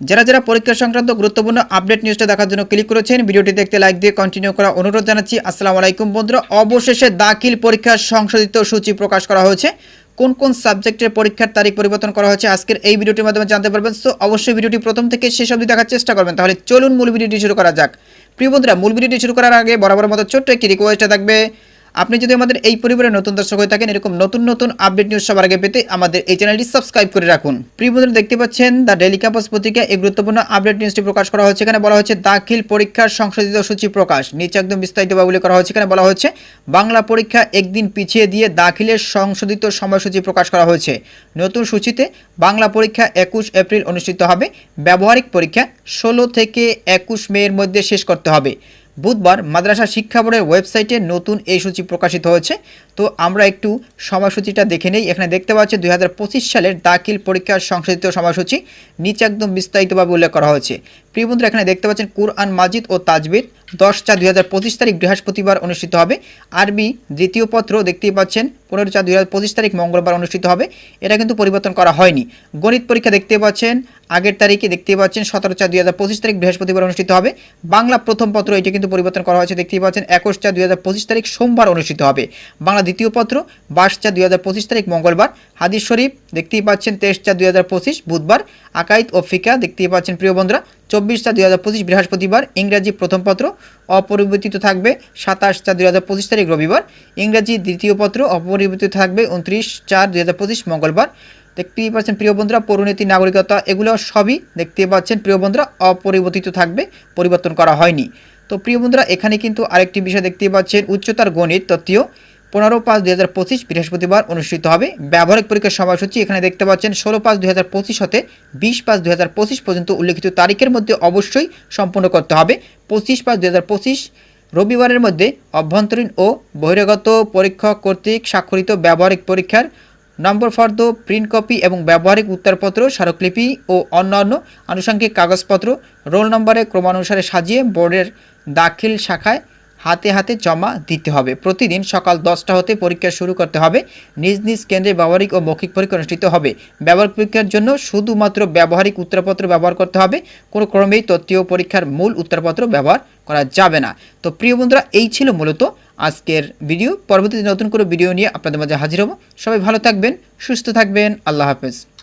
যারা যারা পরীক্ষা সংক্রান্ত গুরুত্বপূর্ণ আপডেট নিউজটা দেখার জন্য ক্লিক করেছেন, ভিডিওটি দেখতে লাইক দিয়ে কন্টিনিউ করা অনুরোধ জানাচ্ছি। আসসালামু আলাইকুম বন্ধুরা, অবশেষে দাখিল পরীক্ষার সংশোধিত সূচি প্রকাশ করা হয়েছে। কোন কোন সাবজেক্টের পরীক্ষার তারিখ পরিবর্তন করা হয়েছে আজকের এই ভিডিওটির মাধ্যমে জানতে পারবেন। সো অবশ্যই ভিডিওটি প্রথম থেকে শেষ অবধি দেখার চেষ্টা করবেন। তাহলে চলুন মূল ভিডিওটি শুরু করা যাক। প্রিয় বন্ধুরা, মূল ভিডিওটি শুরু করার আগে বরাবর মতো ছোট্ট একটি রিকোয়েস্টটা থাকবে আপনি যদি আমাদের এই পরিবারের নতুন দর্শক হয়ে থাকেন, এরকম নতুন নতুন আপডেট নিউজ সবার আগে পেতে আমাদের এই চ্যানেলটি সাবস্ক্রাইব করে রাখুন। প্রিয় দেখতে পাচ্ছেন দ্য ডেলি ক্যাম্পাস পত্রিকা এই গুরুত্বপূর্ণ আপডেট নিউজটি প্রকাশ করা হয়েছে এখানে বলা হচ্ছে, দাখিল পরীক্ষার সংশোধিত সূচি প্রকাশ। নিচে একদম বিস্তারিতভাবে উল্লেখ করা হয়েছে এখানে বলা হচ্ছে, বাংলা পরীক্ষা একদিন পিছিয়ে দিয়ে দাখিলের সংশোধিত সময়সূচি প্রকাশ করা হয়েছে। নতুন সূচিতে বাংলা পরীক্ষা একুশ এপ্রিল অনুষ্ঠিত হবে। ব্যবহারিক পরীক্ষা ষোলো থেকে একুশ মের মধ্যে শেষ করতে হবে। বুধবার মাদ্রাসা শিক্ষা বোর্ডের ওয়েবসাইটে নতুন এই সূচি প্রকাশিত হয়েছে। তো আমরা একটু সময়সূচিটা দেখে নেই। এখানে দেখতে পাচ্ছি দুই হাজার পঁচিশ সালের দাখিল পরীক্ষার সংশোধিত সময়সূচি। নিচে একদম বিস্তারিতভাবে উল্লেখ করা হয়েছে। প্রিয় বন্ধুরা, এখানে দেখতে পাচ্ছেন কুরআন মাজিদ ও তাজবির। দশ চার দুই হাজার পঁচিশ তারিখ বৃহস্পতিবার অনুষ্ঠিত হবে। আরবি দ্বিতীয় পত্র দেখতেই পাচ্ছেন, পনেরো চার দুই হাজার পঁচিশ তারিখ মঙ্গলবার অনুষ্ঠিত হবে। এটা কিন্তু পরিবর্তন করা হয়নি। গণিত পরীক্ষা দেখতে পাচ্ছেন, আগের তারিখে দেখতে পাচ্ছেন সতেরো চার দুই হাজার পঁচিশ তারিখ বৃহস্পতিবার অনুষ্ঠিত হবে। বাংলা প্রথম পত্র এটি কিন্তু পরিবর্তন করা হয়েছে, দেখতেই পাচ্ছেন একুশ চার দুই হাজার পঁচিশ তারিখ সোমবার অনুষ্ঠিত হবে। বাংলা দ্বিতীয় পত্র বাইশ চার দুই হাজার পঁচিশ তারিখ মঙ্গলবার। হাদিস শরীফ দেখতেই পাচ্ছেন তেইশ চার দুই হাজার পঁচিশ বুধবার। আকাইদ ও ফিকা দেখতেই পাচ্ছেন প্রিয় বন্ধুরা চব্বিশ চার দুই হাজার পঁচিশ বৃহস্পতিবার, ইংরাজি প্রথম পত্র, অপরিবর্তিত থাকবে সাতাশ চার দুই হাজার পঁচিশ তারিখ রবিবার, ইংরাজি দ্বিতীয় পত্র, অপরিবর্তিত থাকবে উনত্রিশ চার দুই হাজার পঁচিশ মঙ্গলবার। দেখতেই পাচ্ছেন প্রিয় বন্ধুরা, পরিণতি, নাগরিকতা, এগুলো সবই দেখতে পাচ্ছেন প্রিয় বন্ধুরা, অপরিবর্তিত থাকবে, পরিবর্তন করা হয়নি। তো প্রিয় বন্ধুরা, এখানে কিন্তু আরেকটি বিষয় দেখতে পাচ্ছেন, উচ্চতার গণিত তত্ত্বীয় পনেরো পাঁচ দুই হাজার পঁচিশ বৃহস্পতিবার অনুষ্ঠিত হবে। ব্যবহারিক পরীক্ষার সময়সূচি এখানে দেখতে পাচ্ছেন, ষোলো পাঁচ দুই হাজার পঁচিশ হতে বিশ পাঁচ দুই হাজার পঁচিশ পর্যন্ত উল্লেখিত তারিখের মধ্যে অবশ্যই সম্পূর্ণ করতে হবে। পঁচিশ পাঁচ দুই হাজার পঁচিশ রবিবারের মধ্যে অভ্যন্তরীণ ও বহিরাগত পরীক্ষক কর্তৃক স্বাক্ষরিত ব্যবহারিক পরীক্ষার নম্বর, ফর্দ, প্রিন্ট কপি এবং ব্যবহারিক উত্তরপত্র, স্মারকলিপি ও অন্যান্য আনুষঙ্গিক কাগজপত্র, রোল নম্বরে ক্রমানুসারে সাজিয়ে বোর্ডের দাখিল শাখায় হাতে হাতে জমা দিতে হবে। প্রতিদিন সকাল দশটা হতে পরীক্ষা শুরু করতে হবে। নিজ নিজ কেন্দ্রে ব্যবহারিক ও মৌখিক পরীক্ষা অনুষ্ঠিত হবে। ব্যবহারিক পরীক্ষার জন্য শুধুমাত্র ব্যবহারিক উত্তরপত্র ব্যবহার করতে হবে। কোনো ক্রমেই তত্ত্বীয় পরীক্ষার মূল উত্তরপত্র ব্যবহার করা যাবে না। তো প্রিয় বন্ধুরা, এই ছিল মূলত আজকের ভিডিও। পরবর্তীতে নতুন করে ভিডিও নিয়ে আপনাদের মাঝে হাজির হব। সবাই ভালো থাকবেন, সুস্থ থাকবেন। আল্লাহ হাফেজ।